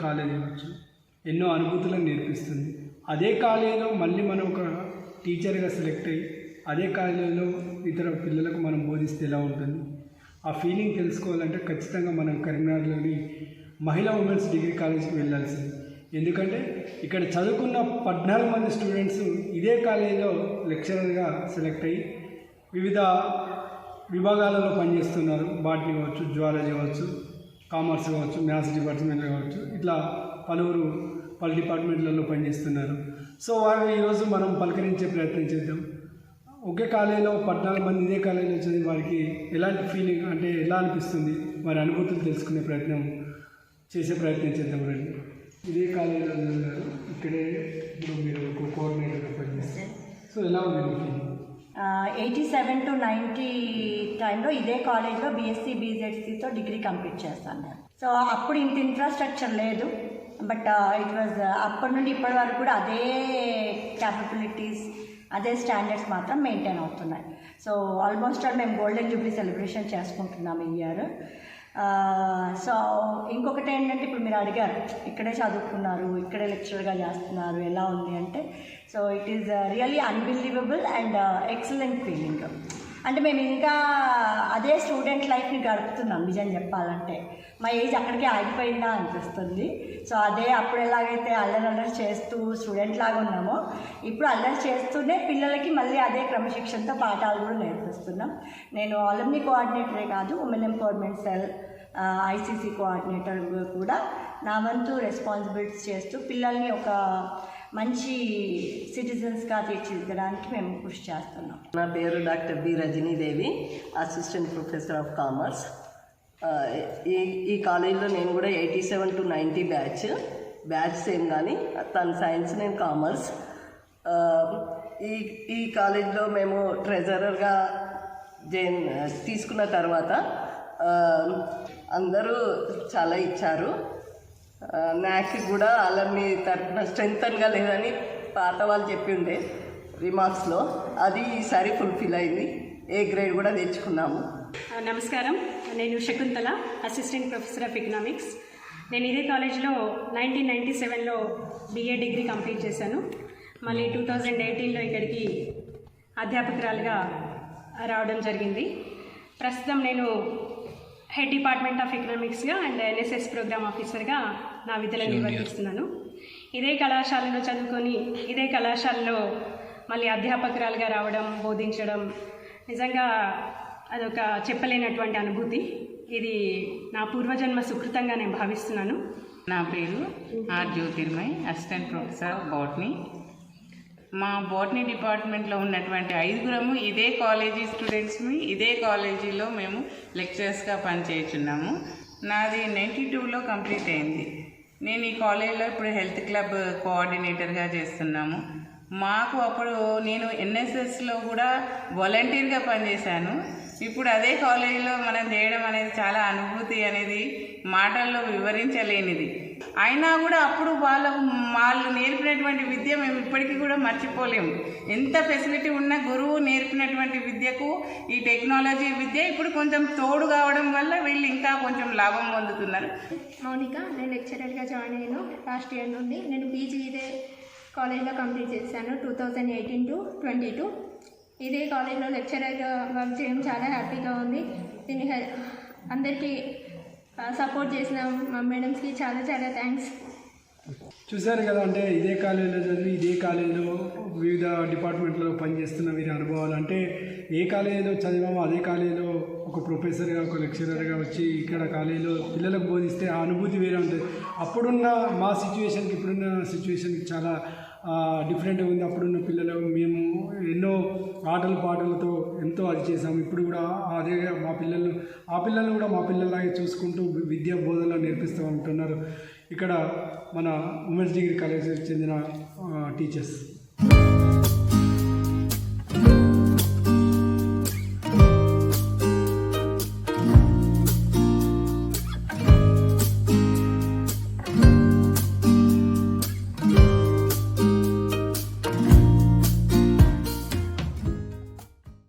College అవ్వచ్చు ఎన్నో అనుభూతులను నేర్పిస్తుంది. అదే కాలేజీలో మళ్ళీ మనం ఒక టీచర్గా సెలెక్ట్ అయ్యి అదే కాలేజీలో ఇతర పిల్లలకు మనం బోధిస్తే ఎలా ఉంటుంది? ఆ ఫీలింగ్ తెలుసుకోవాలంటే ఖచ్చితంగా మనం కరీంనగర్లోని మహిళా ఉమెన్స్ డిగ్రీ కాలేజ్కి వెళ్ళాల్సింది. ఎందుకంటే ఇక్కడ చదువుకున్న పద్నాలుగు మంది స్టూడెంట్స్ ఇదే కాలేజీలో లెక్చరర్గా సెలెక్ట్ అయ్యి వివిధ విభాగాలలో పనిచేస్తున్నారు. బాటనీ కావచ్చు జువాలజీ కావచ్చు కామర్స్ కావచ్చు మ్యాథ్స్ డిపార్ట్మెంట్ కావచ్చు ఇట్లా పలువురు పలు డిపార్ట్మెంట్లలో పనిచేస్తున్నారు. సో వారిని ఈరోజు మనం పలకరించే ప్రయత్నం చేద్దాం. ఒకే కాలేజీలో పద్నాలుగు మంది ఇదే కాలేజీలో చదివి వారికి ఎలాంటి ఫీలింగ్ అంటే ఎలా అనిపిస్తుంది? వారి అనుభూతులు తెలుసుకునే ప్రయత్నం చేసే ప్రయత్నం చేద్దాం రండి. ఇదే కాలేజీలో చదివారు ఇక్కడే ఇప్పుడు మీరు ఒక కోఆర్డినేటర్గా పనిచేస్తారు. సో ఎలా ఉంది ఎయిటీ సెవెన్ టు నైంటీ టైంలో ఇదే కాలేజ్లో బీఎస్సీ బీజెడ్సీతో డిగ్రీ కంప్లీట్ చేస్తాను నేను. సో అప్పుడు ఇంత ఇన్ఫ్రాస్ట్రక్చర్ లేదు. బట్ ఇట్ వాజ్ అప్పటి నుండి ఇప్పటి వరకు కూడా అదే క్యాపబిలిటీస్ అదే స్టాండర్డ్స్ మాత్రం మెయింటైన్ అవుతున్నాయి. సో ఆల్మోస్ట్ ఆల్ మేము గోల్డెన్ జూబ్లీ సెలబ్రేషన్ చేసుకుంటున్నాం ఈ ఇయర్ సో ఇంకొకటి ఏంటంటే ఇప్పుడు మీరు అడిగారు ఇక్కడే చదువుకున్నారు ఇక్కడే లెక్చరర్గా చేస్తున్నారు ఎలా ఉంది అంటే so it is really unbelievable and excellent feeling అంటే మేము ఇంకా అదే స్టూడెంట్ లైఫ్ని గడుపుతున్నాం నిజం చెప్పాలంటే. మా ఏజ్ అక్కడికే ఆగిపోయిందా అనిపిస్తుంది. సో అదే అప్పుడు ఎలాగైతే అల్లరి అల్లరి చేస్తూ స్టూడెంట్ లాగా ఉన్నామో ఇప్పుడు అల్లరి చేస్తూనే పిల్లలకి మళ్ళీ అదే క్రమశిక్షణతో పాఠాలు కూడా నేర్పిస్తున్నాం. నేను ఆలమ్ని కోఆర్డినేటరే కాదు women empowerment cell ICC coordinator కూడా నా వంతు రెస్పాన్సిబిలిటీస్ చేస్తూ పిల్లల్ని ఒక మంచి సిటిజన్స్గా తీర్చిదిద్దడానికి మేము కృషి చేస్తున్నాం. నా పేరు doctor B. Rajani Devi assistant professor of commerce. ఈ ఈ కాలేజీలో నేను కూడా eighty seven to ninety batch. Batch same కానీ తన సైన్స్ నేను కామర్స్. ఈ ఈ కాలేజీలో మేము ట్రెజరర్గా జైన్ తీసుకున్న తర్వాత అందరూ చాలా ఇచ్చారు. నాకు కూడా అలమ్ని తరఫున స్ట్రెంగ్తన్గా లేదని పాత వాళ్ళు చెప్పి ఉండే రిమార్క్స్లో. అది ఈసారి ఫుల్ఫిల్ అయింది. ఏ గ్రేడ్ కూడా తెచ్చుకున్నాము. నమస్కారం. నేను Shakuntala assistant professor of economics. నేను ఇదే కాలేజ్లో నైన్టీన్ నైంటీ సెవెన్లో బిఏ డిగ్రీ కంప్లీట్ చేశాను. మళ్ళీ టూ థౌజండ్ ఎయిటీన్లో ఇక్కడికి అధ్యాపకురాలుగా రావడం జరిగింది. ప్రస్తుతం నేను హెడ్ డిపార్ట్మెంట్ ఆఫ్ ఎకనామిక్స్గా అండ్ ఎన్ఎస్ఎస్ ప్రోగ్రామ్ ఆఫీసర్గా నా విధులను నిర్వర్తిస్తున్నాను. ఇదే కళాశాలలో చదువుకొని ఇదే కళాశాలలో మళ్ళీ అధ్యాపకురాలుగా రావడం బోధించడం నిజంగా అదొక చెప్పలేనటువంటి అనుభూతి. ఇది నా పూర్వజన్మ సుకృతంగా నేను భావిస్తున్నాను. నా పేరు R Jyotirmay assistant professor botany. మా బాటనీ డిపార్ట్మెంట్లో ఉన్నటువంటి ఐదుగురము ఇదే కాలేజీ స్టూడెంట్స్ని ఇదే కాలేజీలో మేము లెక్చరర్స్గా పనిచేస్తున్నాము నాది నైంటీ టూలో కంప్లీట్ అయింది. నేను ఈ కాలేజీలో ఇప్పుడు హెల్త్ క్లబ్ కోఆర్డినేటర్గా చేస్తున్నాము. మాకు అప్పుడు నేను ఎన్ఎస్ఎస్లో కూడా వాలంటీర్గా పనిచేశాను. ఇప్పుడు అదే కాలేజీలో మనం చేయడం అనేది చాలా అనుభూతి అనేది మాటల్లో వివరించలేనిది. అయినా కూడా అప్పుడు వాళ్ళ వాళ్ళు నేర్పినటువంటి విద్య మేము ఇప్పటికీ కూడా మర్చిపోలేము. ఎంత ఫెసిలిటీ ఉన్న గురువు నేర్పినటువంటి విద్యకు ఈ టెక్నాలజీ విద్య ఇప్పుడు కొంచెం తోడు కావడం వల్ల వీళ్ళు ఇంకా కొంచెం లాభం పొందుతున్నారు. మౌనిక నేను లెక్చరర్గా జాయిన్ అయ్యాను లాస్ట్ ఇయర్ నుండి. నేను పీజీ ఇదే కాలేజ్లో కంప్లీట్ చేశాను two thousand eighteen to twenty two ఇదే కాలేజ్లో లెక్చరర్గా వర్క్ చేయడం చాలా హ్యాపీగా ఉంది. దీన్ని అందరికీ సపోర్ట్ చేసిన మా మేడమ్స్కి చాలా చాలా థ్యాంక్స్. చూశారు కదా అంటే ఇదే కాలేజీలో చదివి ఇదే కాలేజీలో వివిధ డిపార్ట్మెంట్లో పనిచేస్తున్న వీరి అనుభవాలు. అంటే ఏ కాలేజీలో చదివామో అదే కాలేజీలో ఒక ప్రొఫెసర్గా ఒక లెక్చరర్గా వచ్చి ఇక్కడ కాలేజీలో పిల్లలకు బోధిస్తే ఆ అనుభూతి వేరే ఉంటుంది. అప్పుడున్న మా సిచ్యువేషన్కి ఇప్పుడున్న సిచ్యువేషన్కి చాలా డిఫరెంట్గా ఉంది. అప్పుడున్న పిల్లలు మేము ఎన్నో ఆటలు పాటలతో ఎంతో అది చేసాము ఇప్పుడు కూడా అదే మా పిల్లలు ఆ పిల్లల్ని కూడా మా పిల్లలాగే చూసుకుంటూ విద్యా బోధనలో నేర్పిస్తూ ఉంటున్నారు. ఇక్కడ మన ఉమెన్స్ డిగ్రీ కాలేజీకి చెందిన టీచర్స్.